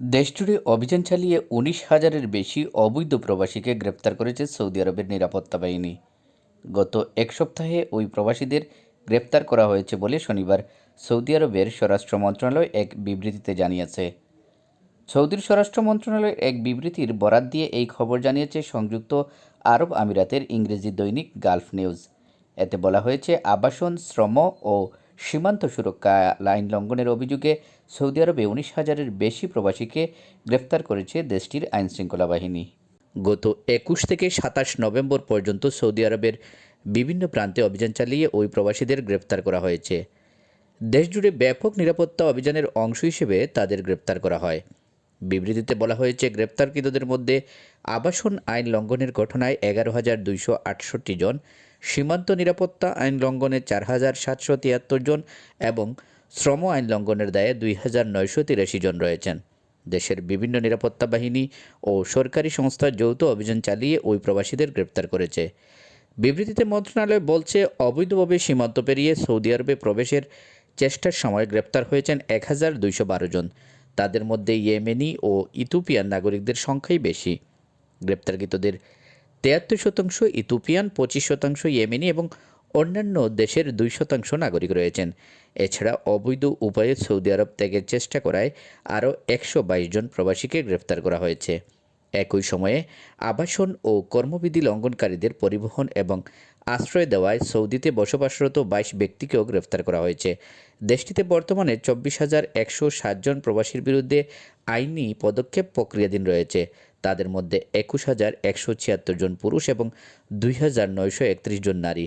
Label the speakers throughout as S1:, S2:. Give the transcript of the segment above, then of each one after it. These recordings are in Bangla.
S1: দেশজুড়ে অভিযান চালিয়ে উনিশ হাজারের বেশি অবৈধ প্রবাসীকে গ্রেপ্তার করেছে সৌদি আরবের নিরাপত্তা বাহিনী। গত এক সপ্তাহে ওই প্রবাসীদের গ্রেপ্তার করা হয়েছে বলে শনিবার সৌদি আরবের স্বরাষ্ট্র মন্ত্রণালয় এক বিবৃতিতে জানিয়েছে। সৌদির স্বরাষ্ট্র মন্ত্রণালয়ের এক বিবৃতির বরাত দিয়ে এই খবর জানিয়েছে সংযুক্ত আরব আমিরাতের ইংরেজি দৈনিক গালফ নিউজ। এতে বলা হয়েছে, আবাসন, শ্রম ও সীমান্ত সুরক্ষা লাইন লঙ্ঘনের অভিযোগে সৌদি আরবে উনিশ হাজারের বেশি প্রবাসীকে গ্রেফতার করেছে দেশটির আইনশৃঙ্খলা বাহিনী। গত একুশ থেকে সাতাশ নভেম্বর পর্যন্ত সৌদি আরবের বিভিন্ন প্রান্তে অভিযান চালিয়ে ওই প্রবাসীদের গ্রেপ্তার করা হয়েছে। দেশজুড়ে ব্যাপক নিরাপত্তা অভিযানের অংশ হিসেবে তাদের গ্রেপ্তার করা হয়। বিবৃতিতে বলা হয়েছে গ্রেপ্তারকৃতদের মধ্যে আবাসন আইন লঙ্ঘনের ঘটনায় এগারো হাজার দুইশো আটষট্টি জন, সীমান্ত নিরাপত্তা আইন লঙ্ঘনে চার হাজার সাতশো তিয়াত্তর জন এবং শ্রম আইন লঙ্ঘনের দায়ে দুই হাজার নয়শো তিরাশি জন রয়েছেন। দেশের বিভিন্ন নিরাপত্তা বাহিনী ও সরকারি সংস্থার যৌথ অভিযান চালিয়ে ওই প্রবাসীদের গ্রেপ্তার করেছে। বিবৃতিতে মন্ত্রণালয় বলছে, অবৈধভাবে সীমান্ত পেরিয়ে সৌদি আরবে প্রবেশের চেষ্টার সময় গ্রেপ্তার হয়েছেন এক হাজার দুইশো বারো জন। তাদের মধ্যে ইয়েমেনি ও ইথিওপিয়ান নাগরিকদের সংখ্যাই বেশি। গ্রেপ্তারকৃতদের তেয়াত্তর শতাংশ ইথিওপিয়ান, পঁচিশ শতাংশ ইয়েমেনি এবং অন্যান্য দেশের দুই শতাংশ নাগরিক রয়েছেন। এছাড়া অবৈধ উপায়ে সৌদি আরব ত্যাগের চেষ্টা করায় আরও একশো বাইশ জন প্রবাসীকে গ্রেপ্তার করা হয়েছে। একই সময়ে আবাসন ও কর্মবিধি লঙ্ঘনকারীদের পরিবহন এবং আশ্রয় দেওয়ায় সৌদিতে বসবাসরত বাইশ ব্যক্তিকেও গ্রেফতার করা হয়েছে। দেশটিতে বর্তমানে চব্বিশ হাজার একশো সাতজন প্রবাসীর বিরুদ্ধে আইনি পদক্ষেপ প্রক্রিয়াধীন রয়েছে। তাদের মধ্যে একুশ হাজার একশো ছিয়াত্তর জন পুরুষ এবং দুই হাজার নয়শো একত্রিশ জন নারী।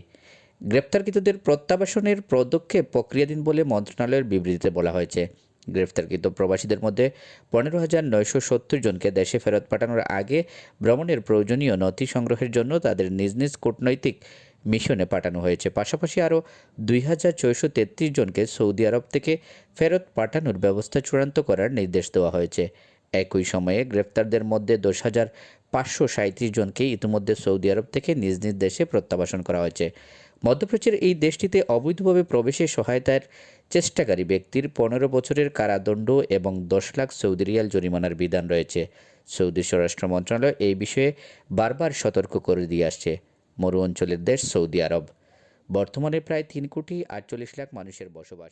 S1: গ্রেপ্তারকৃতদের প্রত্যাবাসনের পদক্ষেপ প্রক্রিয়াধীন বলে মন্ত্রণালয়ের বিবৃতিতে বলা হয়েছে। গ্রেফতারকৃত প্রবাসীদের মধ্যে পনেরো হাজার নয়শো সত্তর জনকে দেশে ফেরত পাঠানোর আগে ভ্রমণের প্রয়োজনীয় নথি সংগ্রহের জন্য তাদের নিজ নিজ কূটনৈতিক মিশনে পাঠানো হয়েছে। পাশাপাশি আরও দুই হাজার ছয়শো তেত্রিশ জনকে সৌদি আরব থেকে ফেরত পাঠানোর ব্যবস্থা চূড়ান্ত করার নির্দেশ দেওয়া হয়েছে। একই সময়ে গ্রেপ্তারদের মধ্যে দশ হাজার পাঁচশো সাঁত্রিশ জনকে ইতিমধ্যে সৌদি আরব থেকে নিজ নিজ দেশে প্রত্যাবাসন করা হয়েছে। মধ্যপ্রাচ্যের এই দেশটিতে অবৈধভাবে প্রবেশে সহায়তার চেষ্টাকারী ব্যক্তির পনেরো বছরের কারাদণ্ড এবং দশ লাখ সৌদি রিয়াল জরিমানার বিধান রয়েছে। সৌদি স্বরাষ্ট্র মন্ত্রণালয় এই বিষয়ে বারবার সতর্ক করে দিয়ে আসছে। মরু অঞ্চলের দেশ সৌদি আরব। বর্তমানে প্রায় তিন কোটি আটচল্লিশ লাখ মানুষের বসবাস।